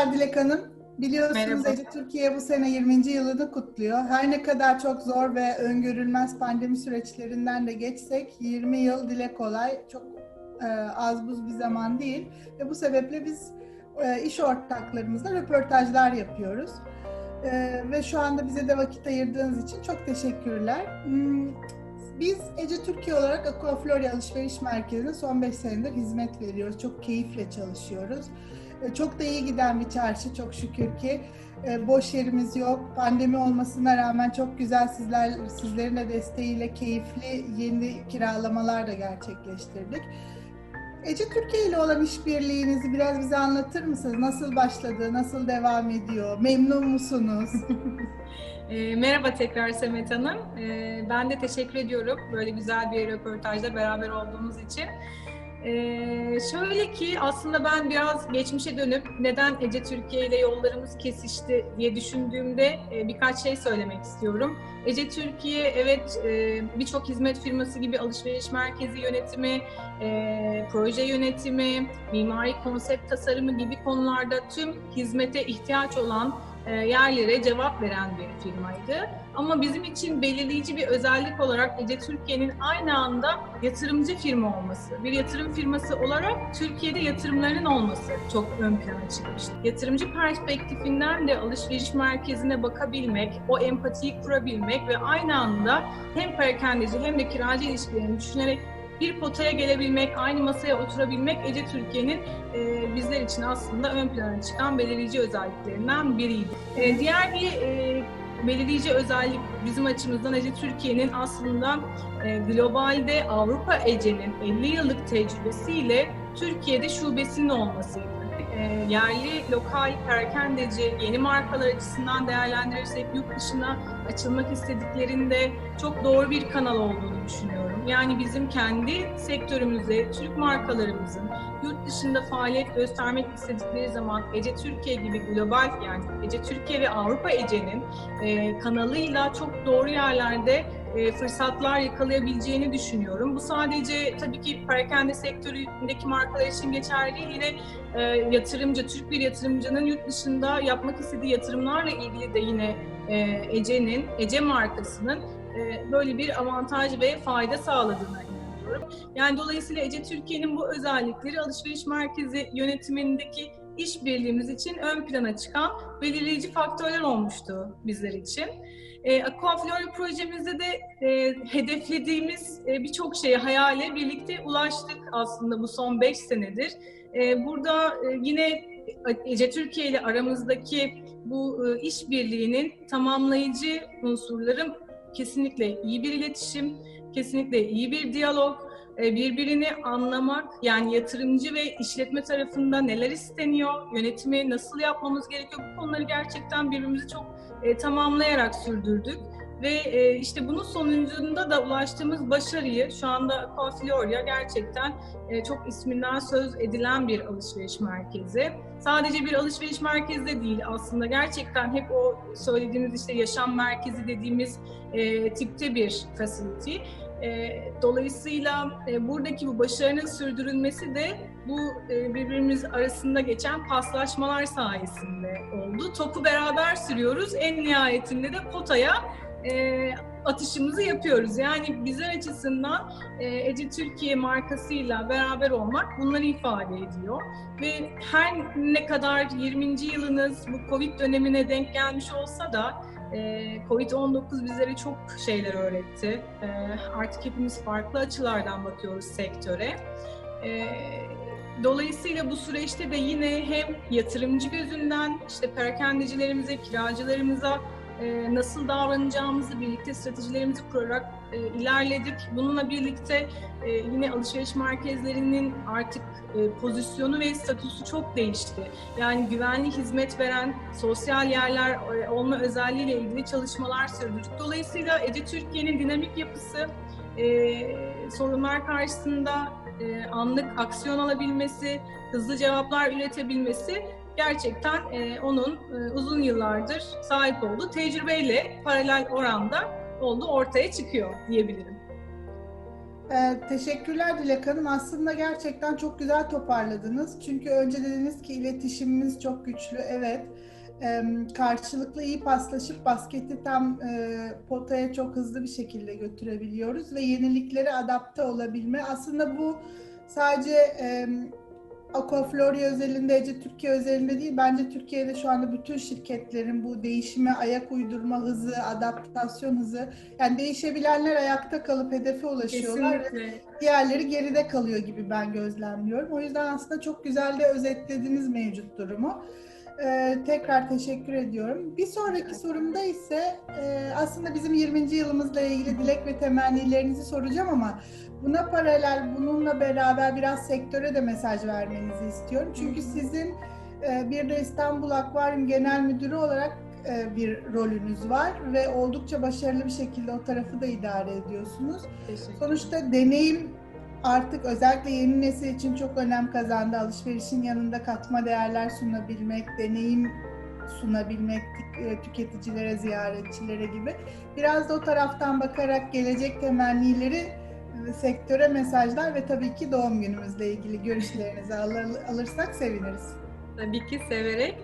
Merhabalar Dilek Hanım. Biliyorsunuz. Ece Türkiye bu sene 20. yılını kutluyor. Her ne kadar çok zor ve öngörülmez pandemi süreçlerinden de geçsek 20 yıl dile kolay, çok e, az buz bir zaman değil. Ve bu sebeple biz e, iş ortaklarımızla röportajlar yapıyoruz. E, ve şu anda bize de vakit ayırdığınız için çok teşekkürler. Biz Ece Türkiye olarak Aquaflorya Alışveriş Merkezi'ne son 5 senedir hizmet veriyoruz. Çok keyifle çalışıyoruz. E, Çok da iyi giden bir çarşı çok şükür ki. E, Boş yerimiz yok. Pandemi olmasına rağmen çok güzel sizler sizlerin de desteğiyle keyifli yeni kiralamalar da gerçekleştirdik. Ece Türkiye ile olan işbirliğinizi biraz bize anlatır mısınız? Nasıl başladı? Nasıl devam ediyor? Memnun musunuz? E, merhaba tekrar Semet Hanım. E, ben de teşekkür ediyorum böyle güzel bir röportajda beraber olduğumuz için. E, şöyle ki aslında ben biraz geçmişe dönüp neden Ece Türkiye ile yollarımız kesişti diye düşündüğümde e, birkaç şey söylemek istiyorum. Ece Türkiye evet e, birçok hizmet firması gibi alışveriş merkezi yönetimi, e, proje yönetimi, mimari konsept tasarımı gibi konularda tüm hizmete ihtiyaç olan yerlere cevap veren bir firmaydı. Ama bizim için belirleyici bir özellik olarak Ece Türkiye'nin aynı anda yatırımcı firma olması, bir yatırım firması olarak Türkiye'de yatırımlarının olması çok ön plana çıkmıştı. Yatırımcı perspektifinden de alışveriş merkezine bakabilmek, o empatiyi kurabilmek ve aynı anda hem perakendeci hem de kiracı ilişkilerini düşünerek bir potaya gelebilmek, aynı masaya oturabilmek Ece Türkiye'nin e, bizler için aslında ön plana çıkan belirleyici özelliklerinden biriydi. E, diğer bir e, belirleyici özellik bizim açımızdan Ece Türkiye'nin aslında e, globalde Avrupa Ece'nin 50 yıllık tecrübesiyle Türkiye'de şubesinin olmasıydı. E, yerli, lokal, perakendeci, yeni markalar açısından değerlendirirsek yurt dışına açılmak istediklerinde çok doğru bir kanal olduğunu düşünüyorum. Yani bizim kendi sektörümüzde Türk markalarımızın yurt dışında faaliyet göstermek istedikleri zaman Ece Türkiye gibi global yani Ece Türkiye ve Avrupa Ece'nin e, kanalıyla çok doğru yerlerde e, fırsatlar yakalayabileceğini düşünüyorum. Bu sadece tabii ki perakende sektöründeki markalar için geçerli. Yine e, yatırımcı, Türk bir yatırımcının yurt dışında yapmak istediği yatırımlarla ilgili de yine e, Ece'nin, Ece markasının böyle bir avantaj ve fayda sağladığına inanıyorum. Yani dolayısıyla Ece Türkiye'nin bu özellikleri alışveriş merkezi yönetimindeki işbirliğimiz için ön plana çıkan belirleyici faktörler olmuştu bizler için. E, Aquaflora projemizde de e, hedeflediğimiz e, birçok şeye, hayale birlikte ulaştık aslında bu son 5 senedir. E, burada e, yine Ece Türkiye ile aramızdaki bu e, işbirliğinin tamamlayıcı unsurları kesinlikle iyi bir iletişim, kesinlikle iyi bir diyalog, e, birbirini anlamak, yani yatırımcı ve işletme tarafında neler isteniyor, yönetimi nasıl yapmamız gerekiyor, bu konuları gerçekten birbirimizi çok e, tamamlayarak sürdürdük. Ve e, işte bunun sonucunda da ulaştığımız başarıyı şu anda Aquaflorya gerçekten e, çok isminden söz edilen bir alışveriş merkezi. Sadece bir alışveriş merkezi de değil aslında gerçekten hep o söylediğimiz işte yaşam merkezi dediğimiz e, tipte bir facility. E, dolayısıyla e, buradaki bu başarının sürdürülmesi de bu e, birbirimiz arasında geçen paslaşmalar sayesinde oldu. Topu beraber sürüyoruz. En nihayetinde de potaya e, atışımızı yapıyoruz. Yani bizler açısından e, Ece Türkiye markasıyla beraber olmak bunları ifade ediyor. Ve her ne kadar 20. yılınız bu Covid dönemine denk gelmiş olsa da e, Covid-19 bizlere çok şeyler öğretti. E, artık hepimiz farklı açılardan bakıyoruz sektöre. E, Dolayısıyla bu süreçte de yine hem yatırımcı gözünden işte perakendecilerimize, kiracılarımıza e, nasıl davranacağımızı birlikte stratejilerimizi kurarak e, ilerledik. Bununla birlikte e, yine alışveriş merkezlerinin artık pozisyonu ve statüsü çok değişti. Yani güvenli hizmet veren sosyal yerler olma özelliğiyle ilgili çalışmalar sürdürdük. Dolayısıyla Ece Türkiye'nin dinamik yapısı, sorunlar karşısında anlık aksiyon alabilmesi, hızlı cevaplar üretebilmesi gerçekten e, onun e, uzun yıllardır sahip olduğu tecrübeyle paralel oranda oldu ortaya çıkıyor diyebilirim. Ee, teşekkürler Dilek Hanım. Aslında gerçekten çok güzel toparladınız. Çünkü önce dediniz ki iletişimimiz çok güçlü. Evet. Ee, karşılıklı iyi paslaşıp basketi tam e, potaya çok hızlı bir şekilde götürebiliyoruz ve yeniliklere adapte olabilme. Aslında bu sadece e, Aquafloria özelinde, Ece Türkiye özelinde değil, bence Türkiye'de şu anda bütün şirketlerin bu değişime ayak uydurma hızı, adaptasyon hızı, yani değişebilenler ayakta kalıp hedefe ulaşıyorlar Kesinlikle. diğerleri geride kalıyor gibi ben gözlemliyorum. O yüzden aslında çok güzel de özetlediniz mevcut durumu. Ee, tekrar teşekkür ediyorum. Bir sonraki sorumda ise e, aslında bizim 20. yılımızla ilgili dilek ve temennilerinizi soracağım ama buna paralel, bununla beraber biraz sektöre de mesaj vermenizi istiyorum. Çünkü sizin e, bir de İstanbul Akvaryum Genel Müdürü olarak e, bir rolünüz var ve oldukça başarılı bir şekilde o tarafı da idare ediyorsunuz. Sonuçta deneyim artık özellikle yeni nesil için çok önem kazandı. Alışverişin yanında katma değerler sunabilmek, deneyim sunabilmek tük- tüketicilere, ziyaretçilere gibi. Biraz da o taraftan bakarak gelecek temennileri e, sektöre mesajlar ve tabii ki doğum günümüzle ilgili görüşlerinizi alır- alırsak seviniriz. Tabii ki severek.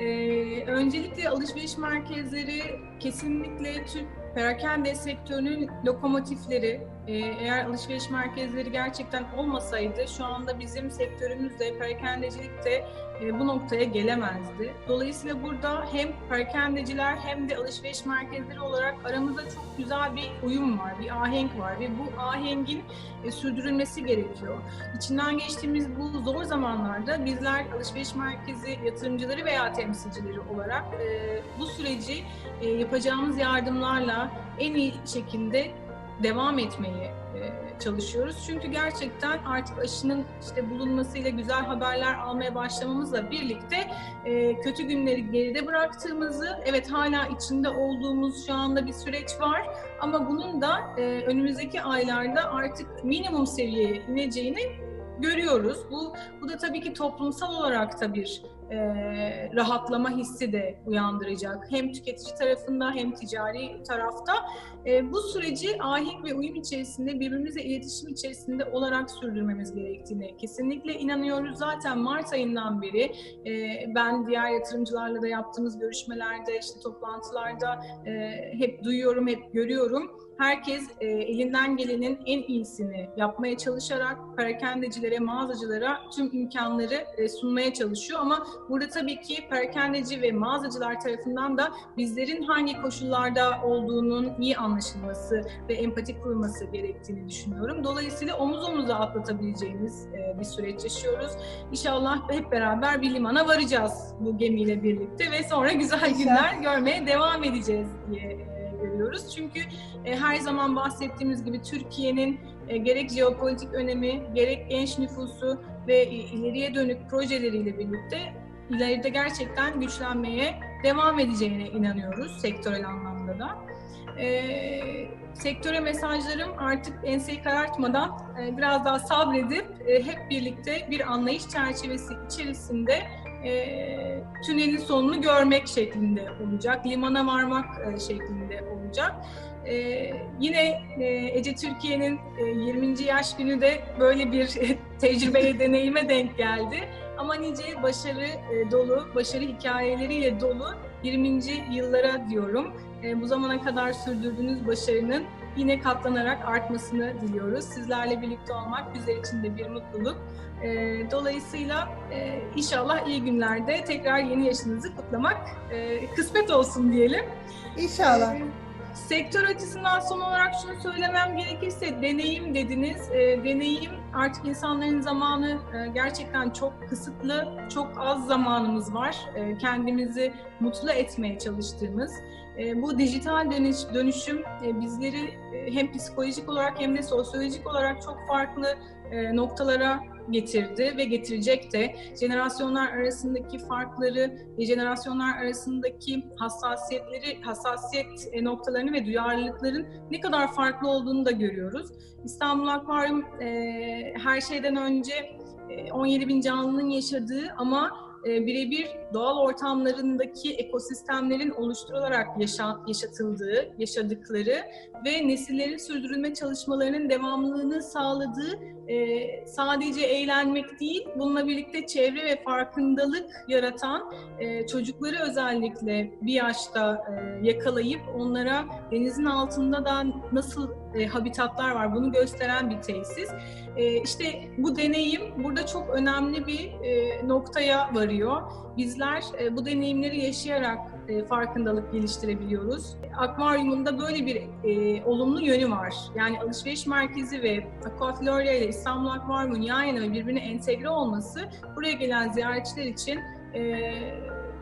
Ee, öncelikle alışveriş merkezleri kesinlikle Türk perakende sektörünün lokomotifleri. Ee, eğer alışveriş merkezleri gerçekten olmasaydı şu anda bizim sektörümüz de perakendecilik de e, bu noktaya gelemezdi. Dolayısıyla burada hem perakendeciler hem de alışveriş merkezleri olarak aramızda çok güzel bir uyum var, bir ahenk var ve bu ahengin e, sürdürülmesi gerekiyor. İçinden geçtiğimiz bu zor zamanlarda bizler alışveriş merkezi yatırımcıları veya temsilcileri olarak e, bu süreci yapacağımız yardımlarla en iyi şekilde devam etmeyi e, çalışıyoruz. Çünkü gerçekten artık aşının işte bulunmasıyla güzel haberler almaya başlamamızla birlikte e, kötü günleri geride bıraktığımızı, evet hala içinde olduğumuz şu anda bir süreç var ama bunun da e, önümüzdeki aylarda artık minimum seviyeye ineceğini görüyoruz. Bu, bu da tabii ki toplumsal olarak da bir e, rahatlama hissi de uyandıracak. Hem tüketici tarafında hem ticari tarafta. E, bu süreci ahenk ve uyum içerisinde birbirimizle iletişim içerisinde olarak sürdürmemiz gerektiğine kesinlikle inanıyoruz. Zaten Mart ayından beri e, ben diğer yatırımcılarla da yaptığımız görüşmelerde, işte toplantılarda e, hep duyuyorum, hep görüyorum herkes e, elinden gelenin en iyisini yapmaya çalışarak perakendecilere, mağazacılara tüm imkanları e, sunmaya çalışıyor. Ama burada tabii ki perakendeci ve mağazacılar tarafından da bizlerin hangi koşullarda olduğunun iyi anlaşılması ve empati kurulması gerektiğini düşünüyorum. Dolayısıyla omuz omuza atlatabileceğimiz e, bir süreç yaşıyoruz. İnşallah hep beraber bir limana varacağız bu gemiyle birlikte ve sonra güzel günler görmeye devam edeceğiz diye e, görüyoruz. Çünkü e, her zaman bahsettiğimiz gibi Türkiye'nin e, gerek jeopolitik önemi, gerek genç nüfusu ve e, ileriye dönük projeleriyle birlikte ileride gerçekten güçlenmeye devam edeceğine inanıyoruz sektörel anlamda da. E, sektöre mesajlarım artık enseyi karartmadan e, biraz daha sabredip e, hep birlikte bir anlayış çerçevesi içerisinde e, tünelin sonunu görmek şeklinde olacak, limana varmak e, şeklinde olacak. E, yine e, Ece Türkiye'nin e, 20. yaş günü de böyle bir tecrübeye, deneyime denk geldi. Ama nice başarı e, dolu, başarı hikayeleriyle dolu 20. yıllara diyorum. E, bu zamana kadar sürdürdüğünüz başarının yine katlanarak artmasını diliyoruz. Sizlerle birlikte olmak bizler için de bir mutluluk. E, dolayısıyla e, inşallah iyi günlerde tekrar yeni yaşınızı kutlamak e, kısmet olsun diyelim. İnşallah. Ee, Sektör açısından son olarak şunu söylemem gerekirse deneyim dediniz. Ee, deneyim artık insanların zamanı e, gerçekten çok kısıtlı, çok az zamanımız var. Ee, kendimizi mutlu etmeye çalıştığımız. E, bu dijital dönüş, dönüşüm e, bizleri e, hem psikolojik olarak hem de sosyolojik olarak çok farklı noktalara getirdi ve getirecek de jenerasyonlar arasındaki farkları, jenerasyonlar arasındaki hassasiyetleri, hassasiyet noktalarını ve duyarlılıkların ne kadar farklı olduğunu da görüyoruz. İstanbul Akvaryum her şeyden önce e, 17 bin canlının yaşadığı ama e, birebir doğal ortamlarındaki ekosistemlerin oluşturularak yaşa, yaşatıldığı, yaşadıkları ve nesillerin sürdürülme çalışmalarının devamlılığını sağladığı e, sadece eğlenmek değil, bununla birlikte çevre ve farkındalık yaratan e, çocukları özellikle bir yaşta e, yakalayıp onlara denizin altında da nasıl e, habitatlar var bunu gösteren bir tesis. E, işte bu deneyim burada çok önemli bir e, noktaya varıyor. Bizler e, bu deneyimleri yaşayarak e, farkındalık geliştirebiliyoruz. Akvaryumunda böyle bir e, olumlu yönü var. Yani alışveriş merkezi ve Aquaflora ile İstanbul Akvaryum'un yan yana ve birbirine entegre olması buraya gelen ziyaretçiler için e,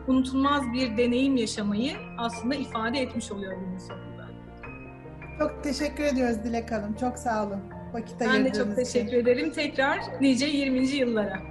unutulmaz bir deneyim yaşamayı aslında ifade etmiş oluyor günün sonunda. Çok teşekkür ediyoruz Dilek Hanım. Çok sağ olun. Vakit Ben de çok için. teşekkür ederim. Tekrar nice 20. yıllara.